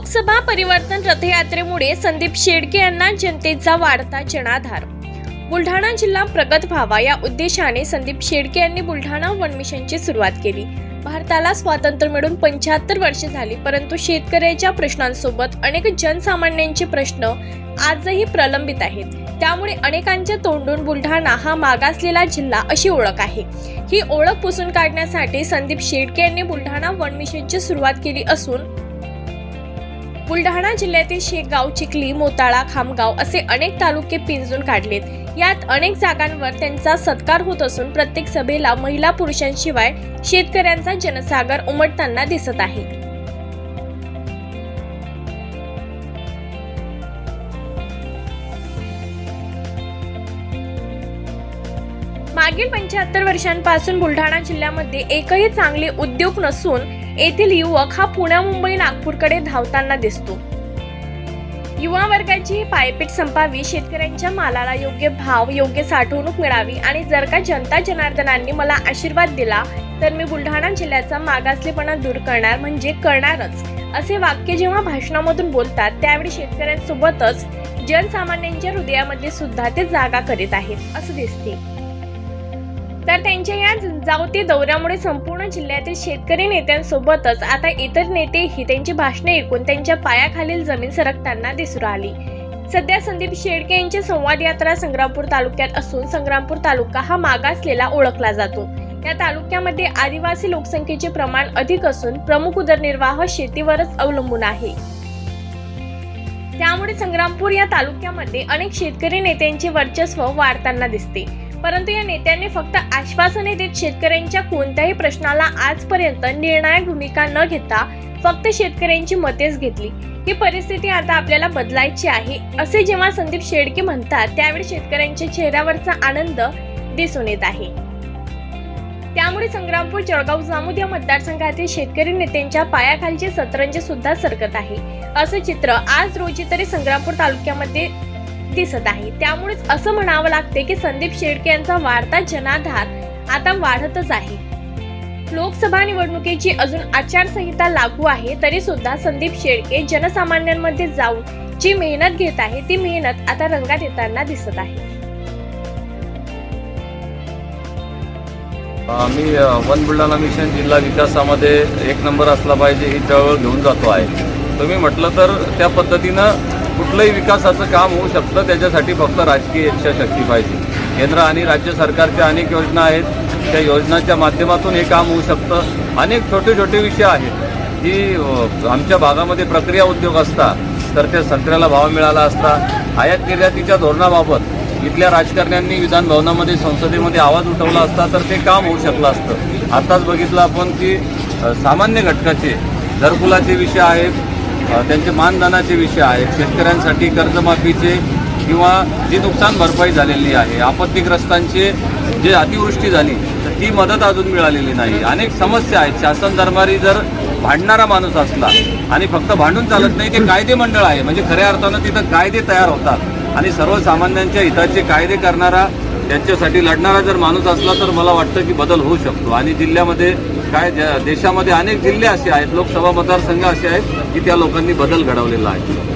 लोकसभा परिवर्तन रथयात्रेमुळे संदीप शेडके यांना जनतेचा वाढता जनाधार. बुलढाणा जिल्हा प्रगत व्हावा या उद्देशाने संदीप शेडके यांनी बुलढाणा वन मिशनची सुरुवात केली. भारताला स्वातंत्र्य मिळून पंच्याहत्तर वर्षे झाली परंतु शेतकऱ्याच्या प्रश्नांसोबत अनेक जनसामान्यांचे प्रश्न आजही प्रलंबित आहेत. त्यामुळे अनेकांच्या तोंडून बुलढाणा हा मागासलेला जिल्हा अशी ओळख आहे. ही ओळख पुसून काढण्यासाठी संदीप शेडके यांनी बुलढाणा वन मिशनची सुरुवात केली असून बुलढाणा जिल्ह्यातील शेगाव चिखली मोताळा खामगाव असे अनेक तालुके पिंजून काढलेत. यात अनेक जागांवर त्यांचा सत्कार होत असून प्रत्येक सभेला महिला पुरुषांशिवाय शेतकऱ्यांचा जनसागर उमटताना दिसत आहे. मागील पंच्याहत्तर वर्षांपासून बुलढाणा जिल्ह्यामध्ये एकही चांगले उद्योग नसून येथील युवक हा पुण्या मुंबई नागपूरकडे धावताना दिसतो. युवा वर्गाची ही पायपीट संपावी शेतकऱ्यांच्या मालाला योग्य भाव योग्य साठवणूक मिळावी आणि जर का जनता जनार्दनांनी मला आशीर्वाद दिला तर मी बुलढाणा जिल्ह्याचा मागासलेपणा दूर करणार म्हणजे करणारच असे वाक्य जेव्हा भाषणामधून बोलतात त्यावेळी शेतकऱ्यांसोबतच जनसामान्यांच्या हृदयामध्ये सुद्धा ते जागा करीत आहेत असं दिसते. तर त्यांच्या या जावती दौऱ्यामुळे संपूर्ण जिल्ह्यातील शेतकरी नेत्यांसोबतच आता इतर नेतेही त्यांची भाषणे ऐकून त्यांच्या पायाखालील जमीन सरकताना दिसून राहिली सध्या संदीप शेडके यांची संवाद यात्रा संग्रामपूर तालुक्यात असून संग्रामपूर तालुका हा मागासलेला ओळखला जातो. या तालुक्यामध्ये आदिवासी लोकसंख्येचे प्रमाण अधिक असून प्रमुख उदरनिर्वाह शेतीवरच अवलंबून आहे. त्यामुळे संग्रामपूर या तालुक्यामध्ये अनेक शेतकरी नेत्यांचे वर्चस्व वाढताना दिसते. परंतु या नेत्यांनी फक्त आश्वासने देत शेतकऱ्यांच्या कोणत्याही प्रश्नाला आजपर्यंत निर्णायक भूमिका न घेता फक्त शेतकऱ्यांची मतेच घेतली. ही परिस्थिती आता आपल्याला बदलायची आहे असे जेव्हा संदीप शेडके म्हणतात त्यावेळी शेतकऱ्यांच्या चेहऱ्यावरचा आनंद दिसून येत आहे. त्यामुळे संग्रामपूर जळगाव जामोद या मतदारसंघातील शेतकरी नेत्यांच्या पायाखालचे सतरंज सुद्धा सरकत आहे. असं चित्र आज रोजी तरी संग्रामपूर तालुक्यामध्ये दिसत आहे. त्यामुळेच असं म्हणावं लागते की संदीप शेडके यांचा वाढता जनाधार आता वाढतच आहे. लोकसभा निवडणुकीची अजून आचारसंहिता लागू आहे तरी सुद्धा संदीप शेडके जनसामान्यांमध्ये जाऊन जी मेहनत घेत आहे ती मेहनत आता रंगात येताना दिसत आहे. मी वन बुलढाणा मिशन जिल्हा विकासामध्ये एक नंबर असला पाहिजे ही चळवळ घेऊन जातो आहे. तुम्ही म्हटलं तर त्या पद्धतीनं कुठलंही विकासाचं काम होऊ शकतं त्याच्यासाठी फक्त राजकीय इच्छाशक्ती पाहिजे. केंद्र आणि राज्य सरकारच्या अनेक योजना आहेत. त्या योजनांच्या माध्यमातून हे काम होऊ शकतं. अनेक छोटे छोटे विषय आहेत. की आमच्या भागामध्ये प्रक्रिया उद्योग असता तर त्या संत्र्याला भाव मिळाला असता. आयात निर्यातीच्या धोरणाबाबत इथल्या राजकारण्यांनी विधानभवनामध्ये संसदेमध्ये आवाज उठवला असता तर ते काम होऊ शकलं असतं. आताच बघितलं आपण की सामान्य घटकाचे घरकुलाचे विषय आहेत त्यांचे मानधनाचे विषय आहेत शेतकऱ्यांसाठी कर्जमाफीचे किंवा जी नुकसान भरपाई झालेली आहे आपत्तीग्रस्तांचे जे अतिवृष्टी झाली तर ती मदत अजून मिळालेली नाही. अनेक समस्या आहेत. शासन दरबारी जर भांडणारा माणूस असला आणि फक्त भांडून चालत नाही ते कायदे मंडळ आहे. म्हणजे खऱ्या अर्थानं तिथं कायदे तयार होतात. आणि सर्वसामान्यांच्या हिताचे कायदे करणारा त्यांच्यासाठी लढणारा जर माणूस असला तर मला वाटतं की बदल होऊ शकतो. आणि जिल्ह्यामध्ये काय देशामध्ये अनेक जिल्हे असे आहेत लोकसभा मतदारसंघ असे आहेत की त्या लोकांनी बदल घडवलेला आहे.